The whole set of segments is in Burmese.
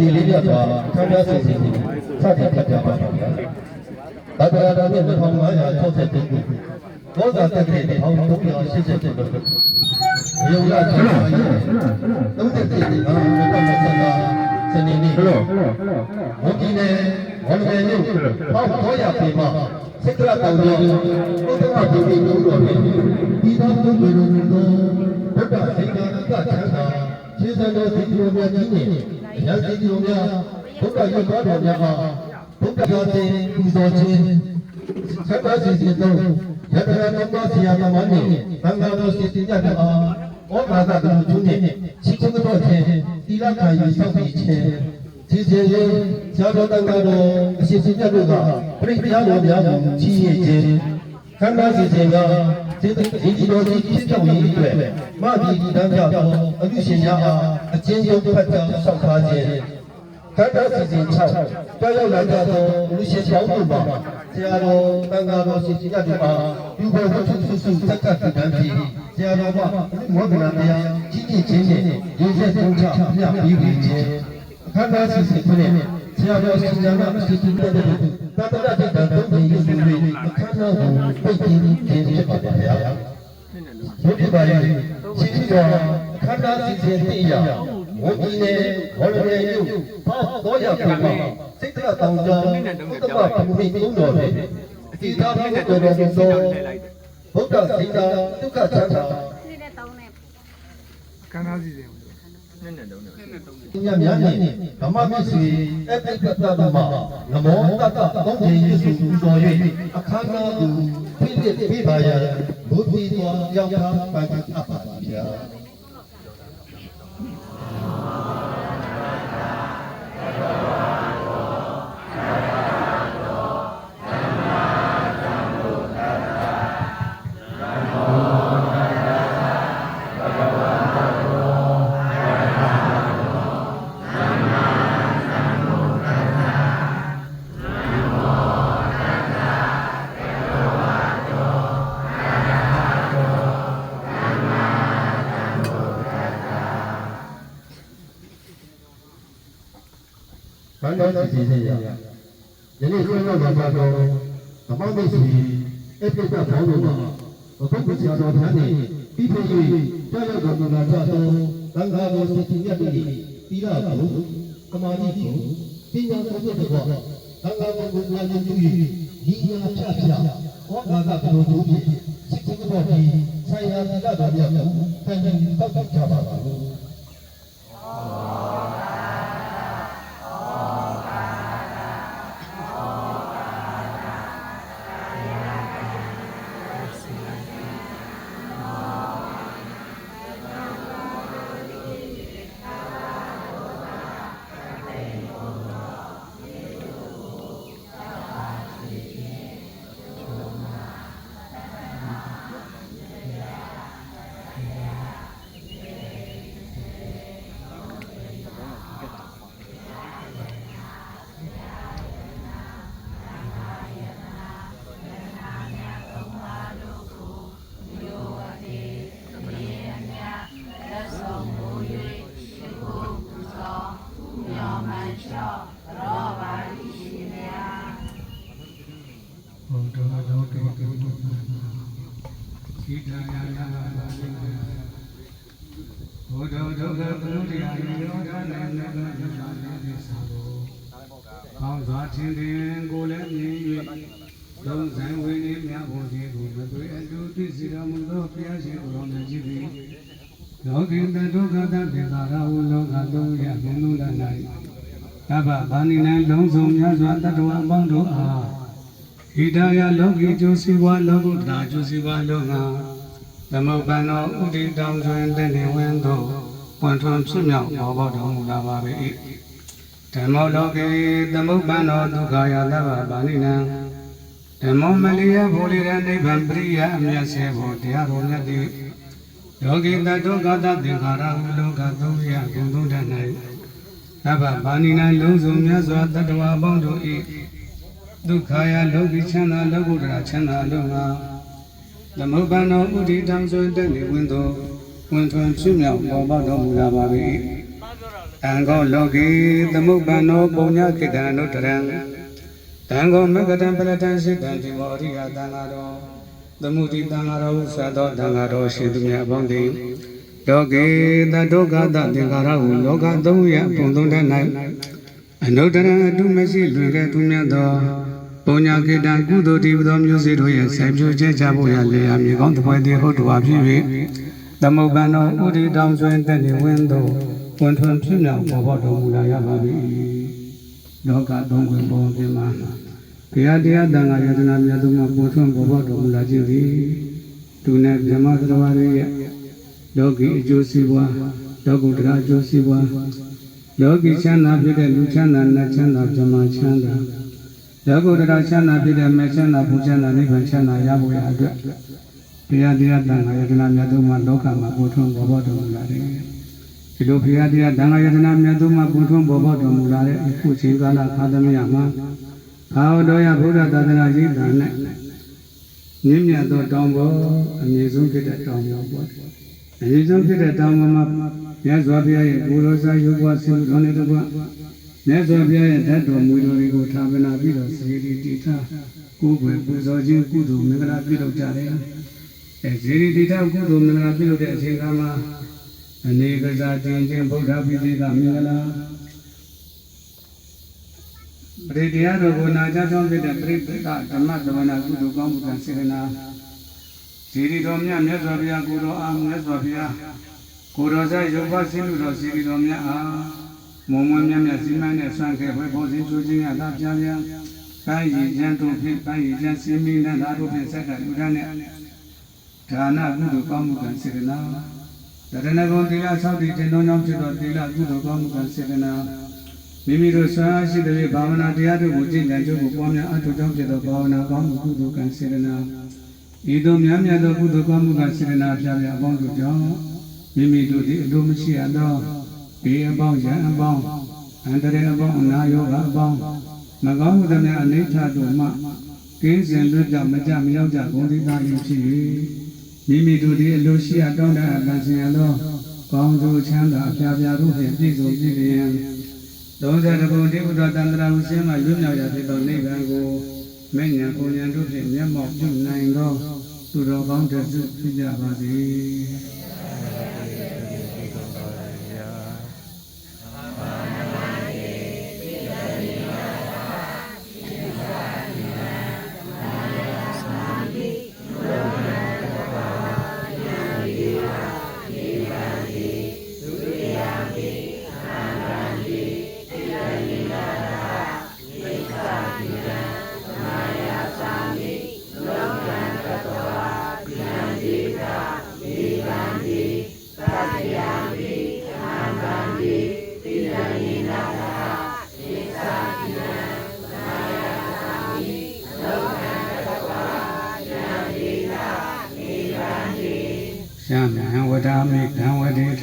ဒီလေးပြစွာခမ်းနားစီစဉ်စတင်ပြကြပါမယ်။သာသနာတော်နှစ်2563ခုဘောဇာတက်တဲ့1387ခုရုံလာကျမ်းပါရဲ့30တိတိအာမေတ္တာဆက်တာစနေနေ့ဟယ်လိုဝုဒီနေဝလမေညုဟောက်တော်ရပေမှာစိတ်ကရတောင်ကြီးဘုဒ္ဓဘာသာပြည်လုံးတော်နဲ့ဒီတော်သူတွေတို့ကိုဘုရားစိတ်ကကချမ်းသာခြေစံတော်စီတော်များကြီးနဲ့ ရစီတော်များဘုရားရွတ်တော်တော်များဟာဘုရားတော်တင်ပူဇော်ခြင်းဆက်ပါစီစီတော့ယတနာတော်ပါဆရာသမားနဲ့ဘင်္ဂါတော်စီတင်ကြတဲ့အားဩဘာသာတော်ကျုံးနဲ့ချီးကျူးတော်ခြင်းသီလခံယူဆောက်တည်ခြင်းဒီစေရင်ဇာတော်တန်ဃာတော်အရှင်စင်မြတ်တို့ကပြိပရားတော်များကိုချီးရခြင်းခန္ဓာစီစဉ်ကဒီဒီဒီတော်ကြီးဖြစ်ပြောင်းရေးအတွက်မဒီဒီတန်းပြတော်အပြုရှင်များအား အချင်းချင်းဖတ်ကြားဆောက်ထားခြင်းခန္ဓာစီစဉ်6ကြောက်ရောက်လာကြသောလူရှင်ပေါင်းတို့မှာဆရာတော်တန်ဃာတော်ရှင်ကြီးရတို့အားပြုဖို့ဝတ္ထုစုစုတက်ကတန်းပြီးဆရာတော်ကမောဒနာတရားကြီးကြီးချင်းနဲ့ရေဆက်သုံးချပြပြီးပြီးခြင်းခန္ဓာစီစဉ်ဖြစ်တဲ့ဆရာတော်ရှင်ညာကစီစဉ်တဲ့သတ္တရတိတ္တသုံးပြီးယူပြီးအခမ်းအနားကိုပိတ်ပြီးခြင်းဖြစ်ပါဗျာဘုရားပါရဲ့ရှင်တော် ခန္ဓာစီစဉ်တဲ့ရဝိညာဉ်နဲ့ဘောရရေယုပေါ့တော့ရပြန်ပါစိတ်တရတောင်ကြောင့်ဘုဒ္ဓဘာသာဘုရားသုံးတော်နဲ့ဒီသာဘုရားတော်တော်ဆိုဘုဒ္ဓစိတ်တာဒုက္ခချမ်းသာနေ့နဲ့တောင်းနဲ့ကန္နာစီစဉ်ညများနဲ့ဓမ္မပစ္စည်းအပိပတ္တမနမောတတ္တသုံးခြင်းယေရှုပူဇော်၍အခမ်းအနားကိုဖိပြည့်ပြပါရန်ဘုဒ္ဓီတော်ရောက်တာပန်အပ်ပါဗျာ ဘန္တော်စီစီရယနေ့ဆွေးနွေးကြပါတော့ဓမ္မမစ္စည်းအပိပဘောင်းတို့မှာဘုရားဆရာတော်များနဲ့ပြီးဖြစ်၍ကြောက်ရောက်တော်မူလာကြသောသံဃာတော်စီစီမြတ်တို့၏သီလကိုသမာဓိကိုပညာကိုပြတ်တော့သံဃာတော်ကိုလာခြင်းပြု၍ဒီညာဖြတ်ဖြတ်ဟောဘာသာဘုရားတို့ဖြင့်စိတ်ကတော်ကြီးဆိုင်ရာသီလတော်များကိုဖန်တီးတောက်တောက်ကြပါပါ ဟုလောကသုံးရဘုံလုံးလာ၌သဗ္ဗဗာဏိနံလုံးစုံများစွာတတ္တဝအပေါင်းတို့အားဣဒာယလောကီကျိုးစီဝါလောကုတ္တရာကျိုးစီဝါလောကသမုပ္ပန္နောဥဒိတောင်တွင်တည်နေဝင်းသောဝန်ထွန်ဖြစ်မြောက်ဘောပေါတော်မူလာပါ၏ဓမ္မောလောကေသမုပ္ပန္နောဒုက္ခယသဗ္ဗဗာဏိနံဓမ္မောမလီယဘူလီရနိဗ္ဗာန်ပရိယအမျက်စေဖို့တရားတော်မြတ်သည် ယောဂိတတုကတသင်္ခါရဟုလောကသုံးရဂုံသုံးတတ်၌သဗ္ဗဗာဏိနံလုံးစုံမြတ်စွာတတ္တဝါပေါင်းတို့၏ဒုက္ခယလောကီချမ်းသာလောကုတ္တရာချမ်းသာလုံးငါသမုပ္ပန္နောဥဒိတံဆိုတဲ့နေဝင်သောဝန်ထွန်ဖြစ်မြောက်ပေါ်ပေါက်တော်မူလာပါ၏အံဃောလောကေသမုပ္ပန္နောပုံညခိတံနုတရံတံဃောမဂ္ဂတံပရတံစိတံဒီမောရိယတံဃာတော် သမုဒိတံဃာတော်ဟုသသောတံဃာတော်ရှိသူများအပေါင်းသည်လောကေတတုကတသင်္ကာရဟုလောကသုံးရအပုံသုံးတဲ့၌အနုတ္တရအတုမရှိလွင်တဲ့သူများသောပုံညာကိတံကုသိုလ်တည်သောမျိုးစေ့တို့ရဲ့ဆိုင်ပြိုကျဲကြဖို့ရလေအမြေကောင်းတစ်ပွဲသည်ဟုတ်တော်ဖြစ်၍သမုပ္ပန္နောဥဒိတောင်ဆွေတက်နေဝင်းသို့ဝန်ထွန်ဖြစ်မြောက်ပေါ်ပေါ်တော်မူလာရပါ၏လောကသုံးခွင်ပုံပြင်မှာ ဘုရားတရားတန်ခါယတနာမြတ်သူမှာပေါ်ထွန်းပေါ်ပေါ်တော်မူလာခြင်းသည်သူနဲ့ဓမ္မသရဝရရဲ့လောကီအကျိုးစီးပွားလောကုတ္တရာအကျိုးစီးပွားလောကီချမ်းသာဖြစ်တဲ့လူချမ်းသာနတ်ချမ်းသာဓမ္မချမ်းသာလောကုတ္တရာချမ်းသာဖြစ်တဲ့မေချမ်းသာဘုချမ်းသာနိဗ္ဗာန်ချမ်းသာရဖို့ရအတွက်တရားတရားတန်ခါယတနာမြတ်သူမှာလောကမှာပေါ်ထွန်းပေါ်ပေါ်တော်မူလာတယ်ဒီလိုဘုရားတရားတန်ခါယတနာမြတ်သူမှာပေါ်ထွန်းပေါ်ပေါ်တော်မူလာတဲ့အခုချိန်ကာလခါသမယမှာ ဘာဝတော်ရဘုရားသာသနာကြီးတာနဲ့မြင့်မြတ်သောတောင်ပေါ်အမြင့်ဆုံးဖြစ်တဲ့တောင်ပေါ်ပေါ့အမြင့်ဆုံးဖြစ်တဲ့တောင်ပေါ်မှာမြတ်စွာဘုရားရဲ့ကိုယ်တော်စာရုပ်ဝါဆင်းတော်နေတဲ့ကွမြတ်စွာဘုရားရဲ့ဓာတ်တော်မူတော်တွေကိုဌာပနာပြီးတော့စေတီတိထကိုယ်ွယ်ပူဇော်ခြင်းကုသိုလ်မင်္ဂလာပြုလုပ်ကြတယ်အဲစေတီတိထကုသိုလ်မင်္ဂလာပြုလုပ်တဲ့အချိန်ကမှာအနေကစားတင်ခြင်းဗုဒ္ဓပိဋကမင်္ဂလာ ပရိတရားတော်ကိုနာကြားကြောင်းဖြစ်တဲ့ပရိပကဓမ္မသဝနာကုသိုလ်ကောင်းမှုကံစေရနာစီရီတော်မြတ်မြတ်စွာဘုရားကိုတော်အားမြတ်စွာဘုရားကိုတော်စားရုပ်ပါစိလူတော်စီရီတော်မြတ်အားမုံမွန်းမြတ်မြတ်စီမံနဲ့ဆွမ်းခဲ့ဘွယ်ဖို့စဉ်ချိုးခြင်းရတာပြပြကိုင်းရည်ချမ်းတို့ဖြင့်ကိုင်းရည်ချမ်းစင်းမင်းနဲ့ဓာတို့ဖြင့်ဆက်ကလူဒန်းနဲ့ဒါနကုသိုလ်ကောင်းမှုကံစေရနာတရဏဂုံသီလဆောက်တည်ခြင်းတော်ကြောင့်ဖြစ်သောသီလကုသိုလ်ကောင်းမှုကံစေရနာ မိမိတို့ဆွမ်းအားရှိတဲ့ဘာဝနာတရားတို့ကိုကျင့်ကြံကြိုးကိုပွားများအထောက်ကြောင့်ဖြစ်သောဘာဝနာကောင်းမှုကုသိုလ်ကံစေရနာဤသို့များများသောကုသိုလ်ကောင်းမှုကံစေရနာပြပြအပေါင်းတို့ကြောင့်မိမိတို့သည်အလိုမရှိအပ်သောဘေးအပေါင်းရန်အပေါင်းအန္တရာယ်အပေါင်းအနာရောဂါအပေါင်းမကောင်းမှုသည်များအနိဋ္ဌတို့မှကင်းစင်လွတ်ကြမကြမရောက်ကြကုန်သီသားခြင်းဖြစ်၍မိမိတို့သည်အလိုရှိအပ်တောင်းတအပ်ပန်ဆင်ရသောကောင်းကျိုးချမ်းသာအပြာပြာတို့ဖြင့်ပြည့်စုံပြည့်လျင် သုံးဆယ်တဘုံတိဘုဒ္ဓတန္တရာဟုစင်းမှလွတ်မြောက်ရဖြစ်သောနိဗ္ဗာန်ကိုမဲ့ညာကိုညာတို့ဖြင့်မျက်မှောက်ပြုနိုင်သောသူတော်ကောင်းတစ်စုဖြစ်ကြပါစေ။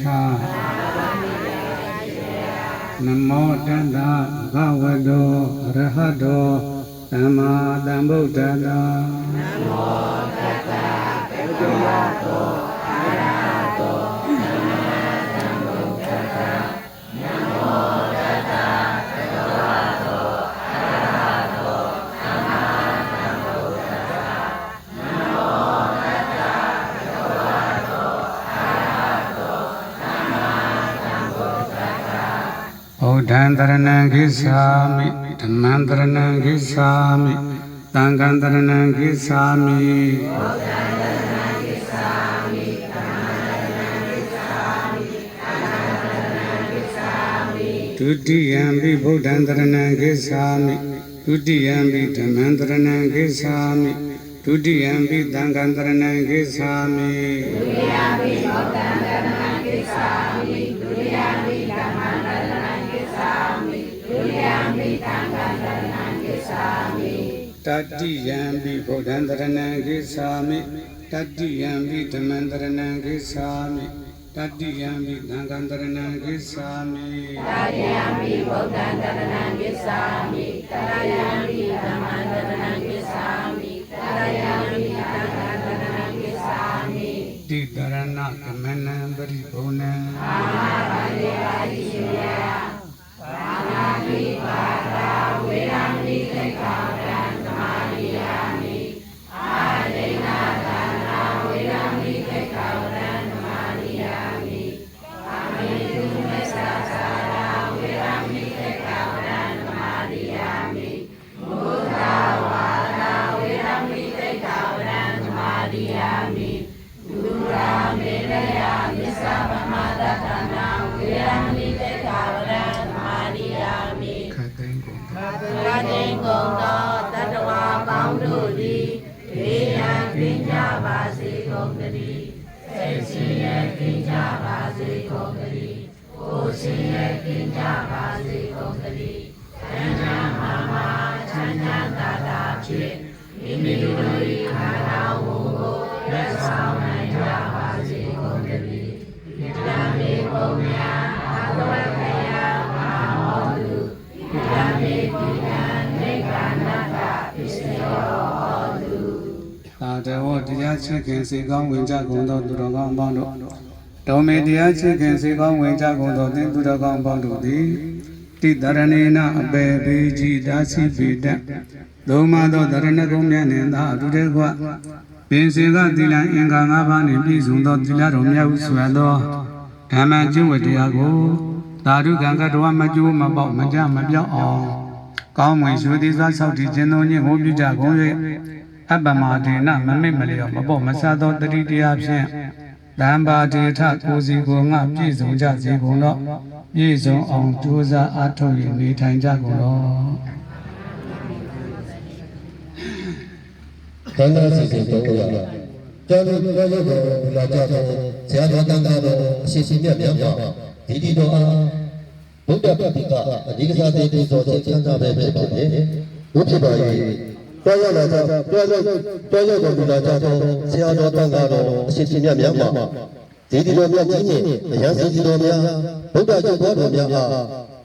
ထာနမောတတ္တဘဝတောအရဟတောသမ္မာသမ္ဗုဒ္ဓတ္တနမောတတ္တဘဂဝတော ဗုဒ္ဓံတရဏံခိသာမိဓမ္မံတရဏံခိသာမိသံဃံတရဏံခိ တိယံပိသံဃံတရဏံခိသာမိတတိယံပိဗုဒ္ဓံတရဏံခိသာမိတတိယံပိဓမ္မံတရဏံခိသာမိတတိယံပိသံဃံတရဏံခိသာမိတတိယံပိဗုဒ္ဓံတရဏံကိသာမိတတိယံပိဓမ္မံတရဏံကိသာမိတတိယံပိသံဃံတရဏံကိသာမိတိတရဏကမနံပရိဘုံနံအာမဗန္ဒေပါတိရှင်ယ วิปาตาเวรังนิสการ ကုန်သောတတဝါပေါင်းတို့သည်ဘေးရန်ကင်းကြပါစေကုန်သတည်းစိတ်ရှိရဲ့ကင်းကြပါစေကုန်သတည်းကိုယ်ရှိရဲ့ကင်းကြပါစေကုန်သတည်းဉာဏ်ချမ်းမာမာချမ်းချမ်းသာသာဖြင့်မိမိတို့၏ခန္ဓာဝန်ကိုလက်ဆောင်နိုင်ကြ တဝတရားချစ်ခင်စေကောင်းဝင်ကြကုန်သောသူတော်ကောင်းပေါင်းတို့တောမေတရားချစ်ခင်စေကောင်းဝင်ကြကုန်သောသင်သူတော်ကောင်းပေါင်းတို့သည်တိတရဏေနအပေပေကြီးဒါစီပေတံသုံးမသောတရဏဂုံမြတ်နှင့်သာအတူတည်းကွပင်စေကသီလအင်္ဂါ၅ပါးနှင့်ပြည့်စုံသောသီလတော်မြတ်ဟုဆိုရသောဓမ္မကျင့်ဝတ်တရားကိုသာဓုကံကတဝမကျိုးမပေါက်မကြမပြောက်အောင်ကောင်းမွန်ရွှေသည်စွာဆောက်တည်ခြင်းသောညင့်ကိုပြုကြကုန်၍ အပ္ပမဒေနမမိတ်မလျော်မပေါ့မဆသောတတိတရားဖြင့်တံပါဒေထကိုစီကိုငါပြည့်စုံကြစေကုန်တော့ပြည့်စုံအောင်ကြိုးစားအားထုတ်၍နေထိုင်ကြကုန်တော့ခန္ဓာစီစဉ်တော်ရကျောင်းတော်ရောရုပ်တော်ဘုရားကြောင့်ဆရာတော်တန်ခါတော်အရှိရှိမြတ်များမှာဒီဒီတော်အားဘုဒ္ဓပတိကအဓိကစားတဲ့တိသောချမ်းသာပဲဖြစ်ပါလေဘုဖြစ်ပါ၏ တော်ရလာသောတော်ရောက်တော်ရောက်တော်ဘုရားကြောင့်ဆရာတော်တန်ခါတော်အရှိရှိမြတ်များမှာဒီဒီတော်မြတ်ကြီးနှင့်အရန်စီတော်များဘုဒ္ဓကျုပ်တော်များအား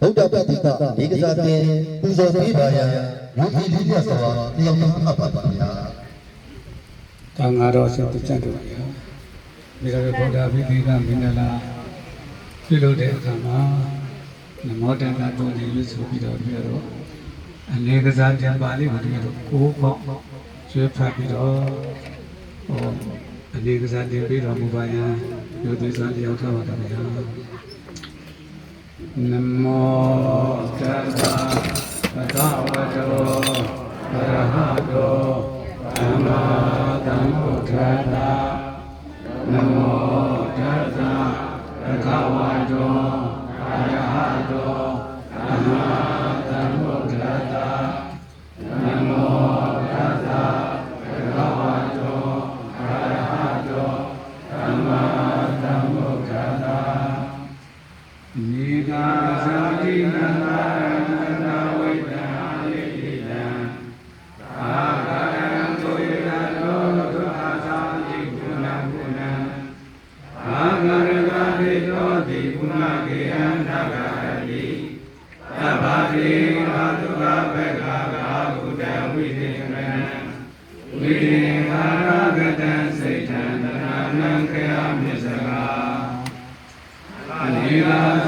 ဘုဒ္ဓပတိကအဓိကစားတဲ့ပူဇော်ပေးပါရန်ယုံကြည်ခြင်းစွာတယောက်တစ်အပ်ပါပါဗျာတန်ဃာတော်ရှင်သူကျတ်တို့ရပြီးတော့ဗုဒ္ဓဘိသိကမင်္ဂလာပြုလုပ်တဲ့အခါမှာနမောတတ္တတော်ကြီးလို့ဆိုပြီးတော့ပြီးတော့ အနေကစားကြံပါလိမ့်မယ်ဒီတော့ကိုးပေါ့ရွှေဖတ်ပြီးတော့ဟောအနေကစားတင်ပြီးတော့မူပါယံမြို့သွေးစွာလျောက်ထားပါတော့ဗျာနမောတတ္တဘဂဝတောအရဟတောသမ္မာသမ္ဗုဒ္ဓတ္တနမောတတ္တဘဂဝတောအရဟတောသမ္မာ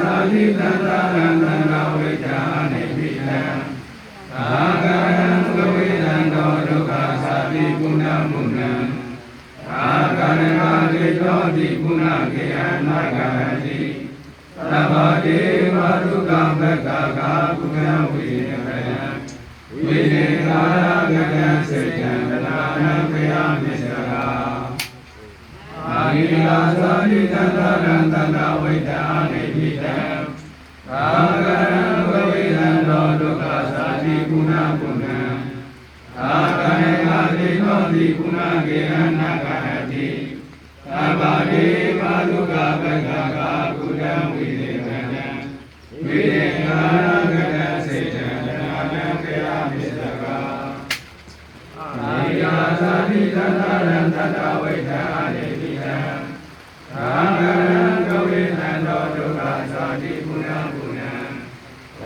အနိလာသာတိတတရံတနာဝိတာနိပိတံအာဂရံသဝေဒံတောဒုက္ခသာတိကုဏမုဏံအာဂရဏတိတောတိကုဏကေယနာဂရတိသဗ္ဗတေဝဒုက္ခမက္ခကာကုဏဝိရကယံဝိနေကာရကတံစေတံတနာနံခယမစ္စကာအာ ရိယာသာတိတတရံတတဝိတာနိပိတံအာဂရံဝိဝေဒံတောဒုက္ခသာတိကုဏကုဏံအာဂရေကာတိတောတိကုဏကေယနာဂရတိသဗ္ဗဒေမာဒုက္ခပက္ခကာကုဏံဝိသေကံဝိသေကာရကတစေတံတနာနံခေယမစ္စကာအာယာသာတိတတရံတတဝိတာနိတိတံ အာဂရံကဝိသံတောဒုက္ခသာတိကုဏကုဏံ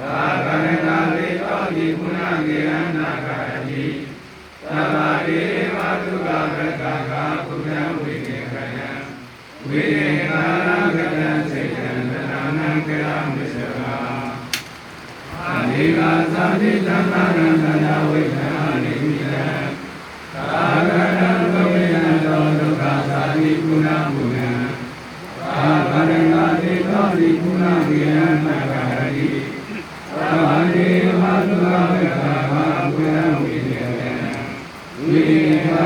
အာဂရဏလေတောတိ ကုဏကေယနာဂရတိသဗ္ဗေဝဒုက္ခဘဂကာကုဏဝိကေခယံဝိရေကာရကတံစေတံတနာနံကရမစ္စကာအာနိနေကသာတိသံဃာရဏနာဝိဒာနိမိတံသာဂရံဘဝေနသောဒုက္ခသာတိကုဏမုနံသာဂရဏာတိသောတိကုဏဝေယနာဂရတိသဗ္ဗေဝတုဝေကဘာဝေဝိနေယံဝိဟာ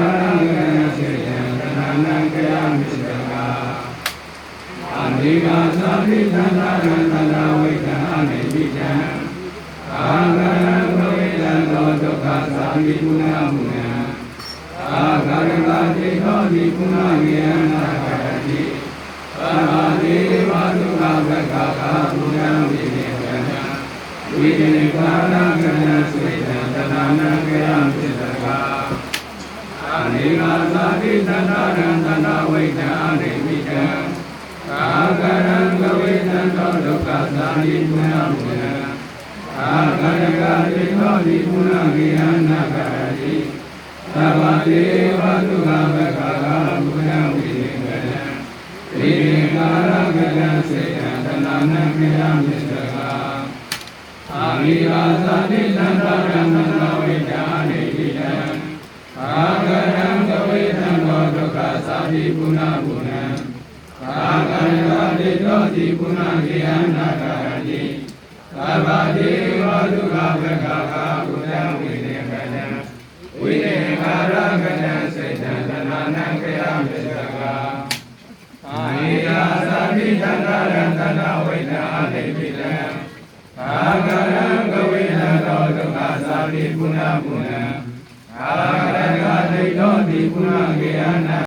ရံကစေယံသနနံကယမိစကာအနိကာသာတိသံဃာရဏနာဝိဒာနိမိတံ အာဂရံဘဝေတံသောဒုက္ခသာမိကုဏမုနံအာဂရကတိသောဒီကုဏဝေယနာကရတိသမာတိဝါဒုက္ခဘဂကကုဏဝိနေကံဝိနေကာရကရစေတံတဏနံကယမိတကာအာနိ ကာသာတိသန္တာရံသန္တာဝိတံအာနိမိတံအာဂရံဘဝေတံသောဒုက္ခသာမိကုဏမုနံအာဂရကတိသောတိပုဏ္ဏဂေယနာကရတိသဗ္ဗတေဝတုခဘဂကဘုရားဝိနေကံဝိနေကာရကတံစေတံတနာနံခေယမစ္စကာအာမိယာသတိသန္တာရမဏဝိဒါနေတိတံအာဂရံကဝေသံသောဒု က္ခသာတိပုဏ္ဏဘုနံအာဂရကတိသောတိပုဏ္ဏဂေယနာကရတိသဗ္ဗတိဝဒုက္ခဘဂကဘုရားဝိနေကတံဝိနေကာရကတံစေတံသနာနံကယမစ္စကာအာဟိယာသတိတန္တရံသနာဝိနာအိပိတံအာဂရံကဝိနသောဒုက္ခသာတိပုဏ္ဏပုဏ္ဏအာဂရကတိသောတိပုဏ္ဏကေယနာ